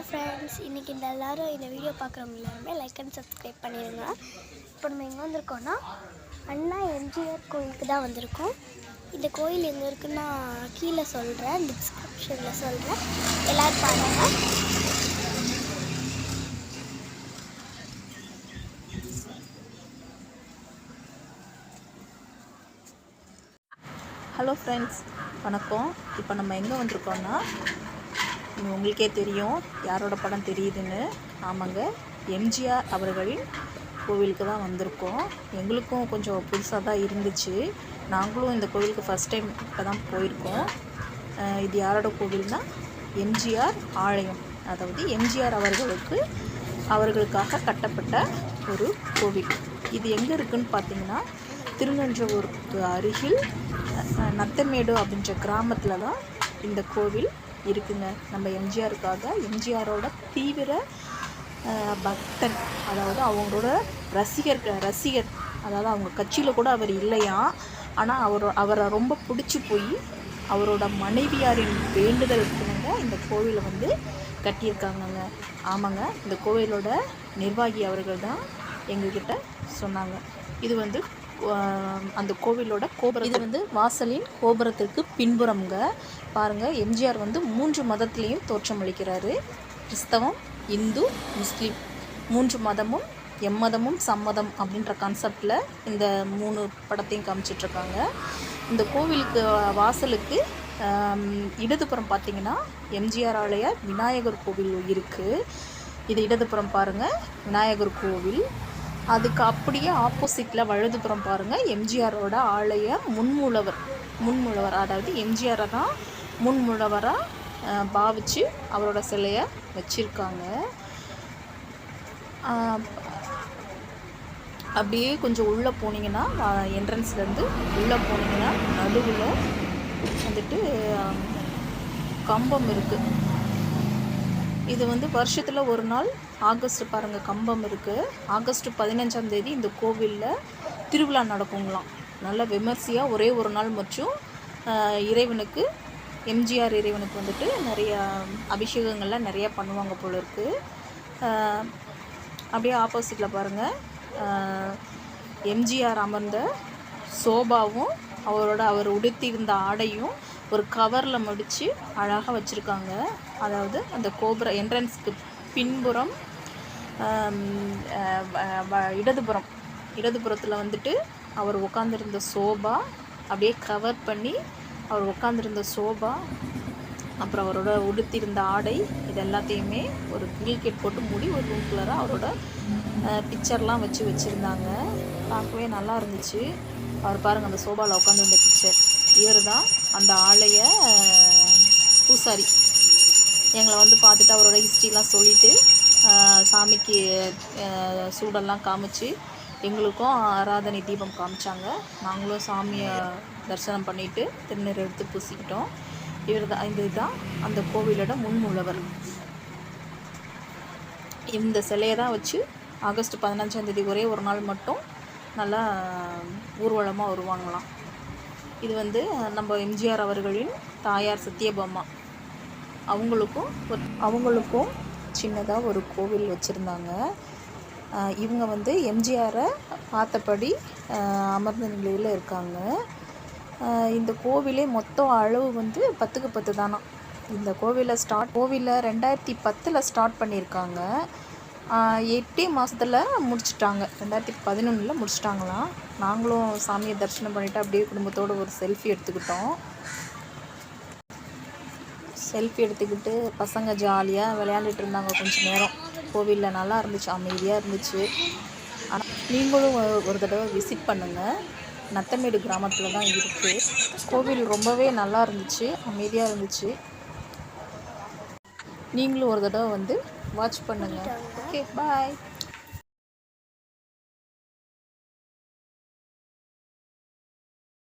Friends இன்னைக்கு இந்த எல்லாரும் இந்த வீடியோ பார்க்குறவங்க எல்லாருமே லைக் அண்ட் சப்ஸ்கிரைப் பண்ணிடுங்க இப்போ நம்ம எங்கே வந்திருக்கோன்னா அண்ணா எம்ஜிஆர் கோயிலுக்கு தான் வந்திருக்கோம். இந்த கோயில் எங்கே இருக்குன்னா கீழே சொல்கிறேன் டிஸ்கிரிப்ஷனில் சொல்கிறேன் எல்லோரும் பாருங்கள் ஹலோ ஃப்ரெண்ட்ஸ் வணக்கம். இப்போ நம்ம எங்கே வந்திருக்கோன்னா உங்களுக்கே தெரியும் யாரோட படம் தெரியுதுன்னு. ஆமாங்க எம்ஜிஆர் அவர்களின் கோவிலுக்கு தான் வந்திருக்கோம். எங்களுக்கும் கொஞ்சம் புதுசாக தான் இருந்துச்சு. நாங்களும் இந்த கோவிலுக்கு ஃபஸ்ட் டைம் இப்போ தான் போயிருக்கோம். இது யாரோட கோவில்னா எம்ஜிஆர் ஆலயம். அதாவது எம்ஜிஆர் அவர்களுக்கு அவர்களுக்காக கட்டப்பட்ட ஒரு கோவில். இது எங்கே இருக்குதுன்னு பார்த்தீங்கன்னா திருநன்றவூருக்கு அருகில் நத்தமேடு அப்படின்ற கிராமத்தில் தான் இந்த கோவில் இருக்குங்க. நம்ம எம்ஜிஆருக்காக எம்ஜிஆரோட தீவிர பக்தன் அதாவது அவங்களோட ரசிகர் ரசிகர் அதாவது அவங்க கட்சியில் கூட அவர் இல்லையா? ஆனால் அவர் அவரை ரொம்ப பிடிச்சி போய் அவரோட மனைவியாரின் வேண்டுதலுக்குங்க இந்த கோவிலை வந்து கட்டியிருக்காங்கங்க. ஆமாங்க இந்த கோவிலோட நிர்வாகி அவர்கள் தான் எங்ககிட்ட சொன்னாங்க. இது வந்து அந்த கோவிலோட கோபுரம் இது வந்து வாசலின் கோபுரத்திற்கு பின்புறம்ங்க. பாருங்க எம்ஜிஆர் வந்து மூன்று மதத்திலையும் தோற்றமளிக்கிறாரு கிறிஸ்தவம் இந்து முஸ்லீம். மூன்று மதமும் எம்மதமும் சம்மதம் அப்படின்ற கான்செப்டில் இந்த மூணு படத்தையும் காமிச்சிட்ருக்காங்க. இந்த கோவிலுக்கு வாசலுக்கு இடதுபுறம் பார்த்தீங்கன்னா எம்ஜிஆர் ஆலய விநாயகர் கோவில் இருக்குது இது இடதுபுறம் பாருங்கள் விநாயகர் கோவில். அதுக்கு அப்படியே ஆப்போசிட்டில் வலதுபுறம் பாருங்கள் எம்ஜிஆரோட ஆலய முன்மூலவர் முன்மூலவர் அதாவது எம்ஜிஆரை தான் முன்மூலவராக பாவிச்சு அவரோட சிலையை வச்சுருக்காங்க. அப்படியே கொஞ்சம் உள்ளே போனீங்கன்னா என்ட்ரன்ஸ்லேருந்து உள்ளே போனீங்கன்னா நடுவில் வந்துட்டு கம்பம் இருக்குது இது வந்து வருஷத்தில் ஒரு நாள். ஆகஸ்ட் பாருங்கள் கம்பம் இருக்குது ஆகஸ்ட் பதினஞ்சாம் தேதி இந்த கோவிலில் திருவிழா நடக்குங்களாம். நல்ல விமர்சையாக ஒரே ஒரு நாள் மற்றும் இறைவனுக்கு எம்ஜிஆர் இறைவனுக்கு வந்துட்டு நிறைய அபிஷேகங்கள்லாம் நிறையா பண்ணுவாங்க போல இருக்குது அப்படியே ஆப்போசிட்டில் பாருங்கள் எம்ஜிஆர் அமர்ந்த சோபாவும் அவரோட அவர் உடுத்தியிருந்த ஆடையும் ஒரு கவரில் முடித்து அழகாக வச்சுருக்காங்க. அதாவது அந்த கோபுர என்ட்ரன்ஸ்க்கு பின்புறம் வ- இடதுபுறம். இடதுபுறத்தில் வந்துட்டு அவர் உட்காந்துருந்த சோபா அப்படியே கவர் பண்ணி அவர் உட்காந்துருந்த சோபா அப்புறம் அவரோட உடுத்தியிருந்த ஆடை இது எல்லாத்தையுமே ஒரு கிரிக்கெட் போட்டு மூடி ஒரு ரூம் குள்ளராக அவரோட பிக்சர்லாம் வச்சு வச்சுருந்தாங்க. பார்க்கவே நல்லா இருந்துச்சு. அவர் பாருங்கள் அந்த சோபாவில் உட்காந்துருந்த பிக்சர் இவர் தான் அந்த ஆலய பூசாரி. எங்களை வந்து பார்த்துட்டு அவரோட ஹிஸ்ட்ரிலாம் சொல்லிவிட்டு சாமிக்கு சூடெல்லாம் காமிச்சு எங்களுக்கும் ஆராதனை தீபம் காமிச்சாங்க. நாங்களும் சாமியை தரிசனம் பண்ணிவிட்டு திருநீர் எடுத்து பூசிக்கிட்டோம். இவர் தான் இதுதான் அந்த கோவிலோட முன்முழவர் இந்த சிலையை தான் வச்சு ஆகஸ்ட் பதினஞ்சாம் தேதி ஒரே ஒரு நாள் மட்டும் நல்லா ஊர்வலமாக வருவாங்களாம். இது வந்து நம்ம எம்ஜிஆர் அவர்களின் தாயார் சத்யபாமா. அவங்களுக்கும் அவங்களுக்கும் சின்னதாக ஒரு கோவில் வச்சுருந்தாங்க. இவங்க வந்து எம்ஜிஆரை பார்த்தபடி அமர்ந்த நிலையில் இருக்காங்க. இந்த கோவிலே மொத்தம் அளவு வந்து பத்துக்கு பத்து தானா. இந்த கோவிலை ஸ்டார்ட் கோவிலை ரெண்டாயிரத்தி பத்தில் ஸ்டார்ட் பண்ணியிருக்காங்க. எட்டே மாதத்தில் முடிச்சிட்டாங்க. ரெண்டாயிரத்தி பதினொன்றில் முடிச்சிட்டாங்களாம். நாங்களும் சாமியை தரிசனம் பண்ணிவிட்டு அப்படியே குடும்பத்தோடு ஒரு செல்ஃபி எடுத்துக்கிட்டோம். செல்ஃபி எடுத்துக்கிட்டு பசங்க ஜாலியாக விளையாண்டுட்டு இருந்தாங்க கொஞ்சம் நேரம். கோவிலில் நல்லா இருந்துச்சு அமைதியாக இருந்துச்சு. ஆனால் நீங்களும் ஒரு தடவை விசிட் பண்ணுங்கள் நத்தமேடு கிராமத்தில் தான் இருக்குது கோவில் ரொம்பவே நல்லா இருந்துச்சு அமைதியாக இருந்துச்சு. நீங்களும் ஒரு தடவை வந்து வாட்ச் பண்ணுங்கள் ஓகே பாய்